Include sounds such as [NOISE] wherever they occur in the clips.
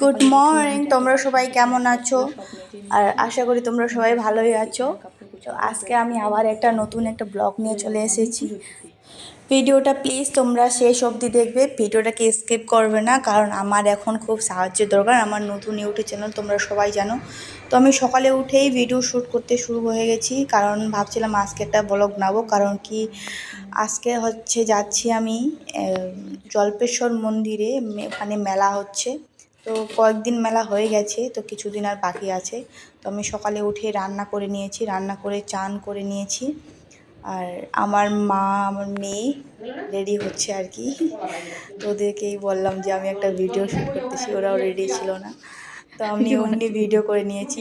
Good morning তোমরা সবাই কেমন আছো? আর আশা করি তোমরা সবাই ভালোই আছো। আজকে আমি আবার একটা নতুন একটা ব্লগ নিয়ে চলে এসেছি। ভিডিওটা প্লিজ তোমরা শেষ অবধি দেখবে। ভিডিওটাকে স্কিপ করবে না, কারণ আমার এখন খুব সাহায্যের দরকার, আমার নতুন ইউটিউব চ্যানেল, তোমরা সবাই জানো। তো আমি সকালে উঠেই ভিডিও শ্যুট করতে শুরু হয়ে গেছি, কারণ ভাবছিলাম আজকে একটা ব্লগ নাবো কারণ কি আজকে হচ্ছে যাচ্ছি আমি জল্পেশ্বর মন্দিরে ওখানে মেলা হচ্ছে। তো কয়েকদিন মেলা হয়ে গেছে, তো কিছুদিন আর বাকি আছে। তো আমি সকালে উঠে রান্না করে নিয়েছি, রান্না করে চান করে নিয়েছি। আর আমার মা আমার মেয়ে রেডি হচ্ছে আর কি। তো ওদেরকেই বললাম যে আমি একটা ভিডিও শ্যুট করতেছি ওরাও রেডি ছিল না। তো আমি [LAUGHS] অমনি ভিডিও করে নিয়েছি।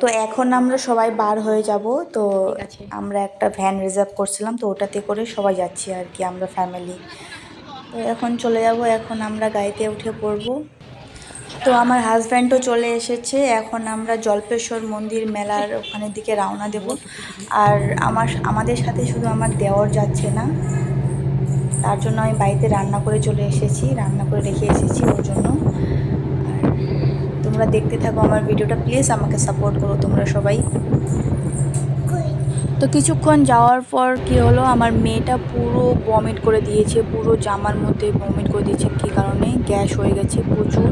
তো এখন আমরা সবাই বার হয়ে যাব। তো আমরা একটা ভ্যান রিজার্ভ করছিলাম তো ওটাতে করে সবাই যাচ্ছি আর কি আমরা ফ্যামিলি তো এখন চলে যাব এখন আমরা গাড়িতে উঠে পড়ব। তো আমার হাজব্যান্ডও চলে এসেছে। এখন আমরা জল্পেশ্বর মন্দির মেলার ওখানের দিকে রওনা দেব। আর আমার আমাদের সাথে শুধু আমার দেওয়ার যাচ্ছে না। তার জন্য আমি বাড়িতে রান্না করে চলে এসেছি, রান্না করে রেখে এসেছি ওর জন্য। আর তোমরা দেখতে থাকো আমার ভিডিওটা, প্লিজ আমাকে সাপোর্ট করো তোমরা সবাই। তো কিছুক্ষণ যাওয়ার পর কি হলো, আমার মেয়েটা পুরো বমিট করে দিয়েছে, পুরো জামার মধ্যে বমিট করে দিয়েছে, কী কারণে? গ্যাস হয়ে গেছে প্রচুর।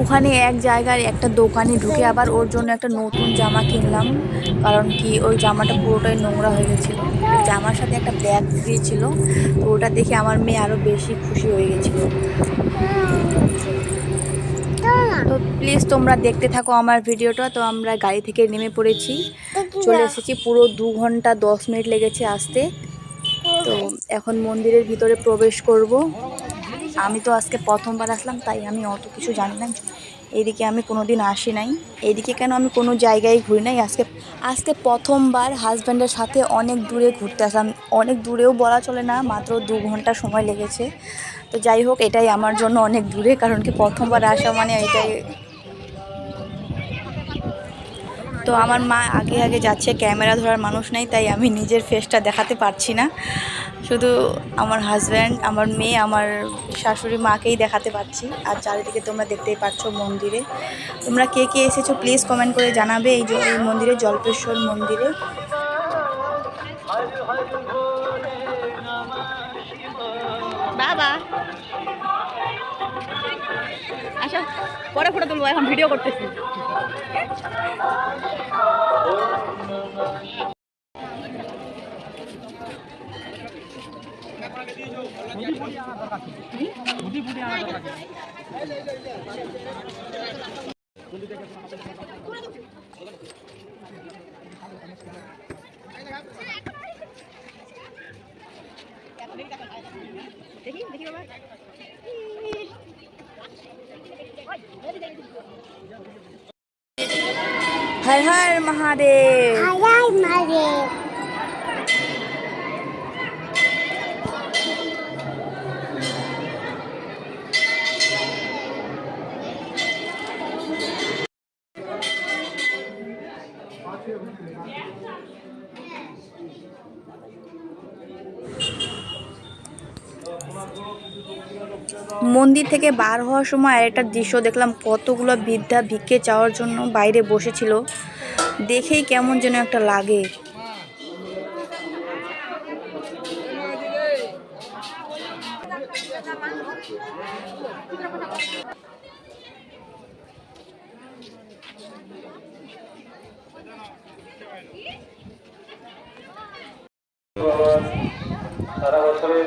ওখানে এক জায়গায় একটা দোকানে ঢুকে আবার ওর জন্য একটা নতুন জামা কিনলাম। কারণ কি, ওই জামাটা পুরোটাই নোংরা হয়ে গেছিল। জামার সাথে একটা ব্যাগ দিয়েছিল। তো ওটা দেখে আমার মেয়ে আরও বেশি খুশি হয়ে গেছিল। তো প্লিজ তোমরা দেখতে থাকো আমার ভিডিওটা। তো আমরা গাড়ি থেকে নেমে পড়েছি। চলে এসেছি পুরো দু ঘণ্টা দশ মিনিট লেগেছে আসতে। তো এখন মন্দিরের ভিতরে প্রবেশ করব। আমি তো আজকে প্রথমবার আসলাম, তাই আমি অত কিছু জানি না। এদিকে আমি কোনো দিন আসি নাই। এইদিকে কেন আমি কোনো জায়গায় ঘুরি নাই? আজকে আজকে প্রথমবার হাজব্যান্ডের সাথে অনেক দূরে ঘুরতে আসলাম। অনেক দূরেও বলা চলে না, মাত্র দু ঘণ্টা সময় লেগেছে। তো যাই হোক, এটাই আমার জন্য অনেক দূরে, কারণ কি প্রথমবার আসা মানে এটাই তো আমার মা আগে আগে যাচ্ছে, ক্যামেরা ধরার মানুষ নেই, তাই আমি নিজের ফেসটা দেখাতে পারছি না। শুধু আমার হাজব্যান্ড আমার মেয়ে, আমার শাশুড়ি মাকেই দেখাতে পারছি। আর চারিদিকে তোমরা দেখতেই পাচ্ছ মন্দিরে। তোমরা কে কে এসেছ প্লিজ কমেন্ট করে জানাবে। এই এই মন্দিরে, জল্পেশ্বর মন্দিরে। বাবা। আসো পরে ফটো তুলবো এখন ভিডিও করতেছি। দেখি দেখি বাবা। হর হর মহাদেব। মন্দির থেকে বার হওয়ার সময় একটা দৃশ্য দেখলাম, কতগুলো বৃদ্ধা ভিক্ষে চাওয়ার জন্য বাইরে বসেছিল। দেখেই কেমন যেন একটা লাগে। সারা বছরের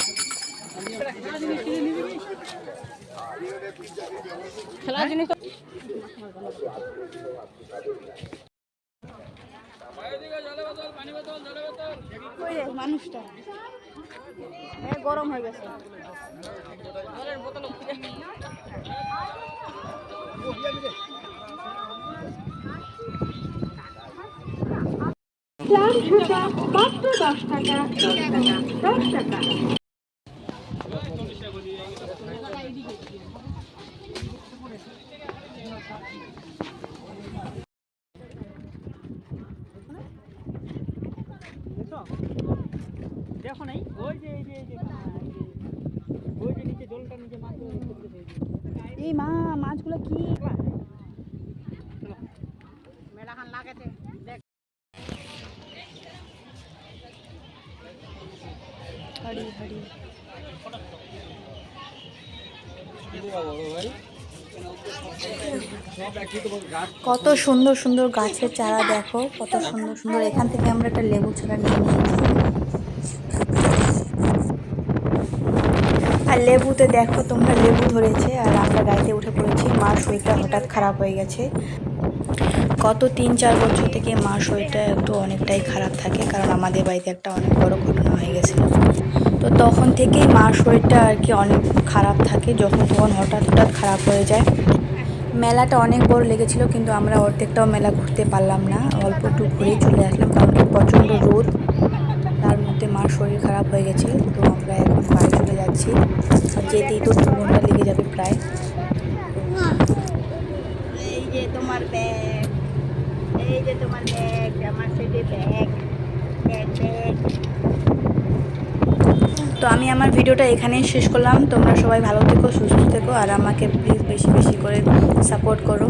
ওই যে মানুষটা গরম হয়ে গেছে প্লাম ছোটা মাত্র দশ টাকা দশ টাকা। দেখো নাই? ওই যে এই যে এই যে ওই যে নিচে জলটা নিচে মাছ এই মা মাছগুলো কি? হরি হরি। কত সুন্দর সুন্দর গাছের চারা দেখো কত সুন্দর সুন্দর। এখান থেকে আমরা একটা লেবু চারা নিয়ে নিয়েছি আর লেবুতে দেখো তোমরা লেবু ধরেছে আর আমরা গাড়িতে উঠে পড়েছি। মার শরীরটা হঠাৎ খারাপ হয়ে গেছে। গত তিন চার বছর থেকে মার শরীরটা একটু অনেকটাই খারাপ থাকে কারণ আমাদের বাড়িতে একটা অনেক বড় ঘটনা হয়ে গেছিল। তো তখন থেকেই মার শরীরটা আর কি অনেক খারাপ থাকে। যখন তখন হঠাৎ হঠাৎ খারাপ হয়ে যায়। মেলাটা অনেক বড় লেগেছিল কিন্তু আমরা অর্ধেকটাও মেলা ঘুরতে পারলাম না। অল্প একটু ঘুরেই চলে আসলাম কারণ কি প্রচণ্ড রোদ তার মধ্যে মার শরীর খারাপ হয়ে গেছে তো আমরা এখন বাড়ি চলে যাচ্ছি আর যেতেই তো দু ঘণ্টা লেগে যাবে প্রায় এই যে তোমার ব্যাগ ব্যাগ আমার ব্যাগ তো আমি আমার ভিডিওটা এখানেই শেষ করলাম। তোমরা সবাই ভালো থেকো, সুস্থ থেকো, আর আমাকে প্লিজ বেশি বেশি করে সাপোর্ট করো।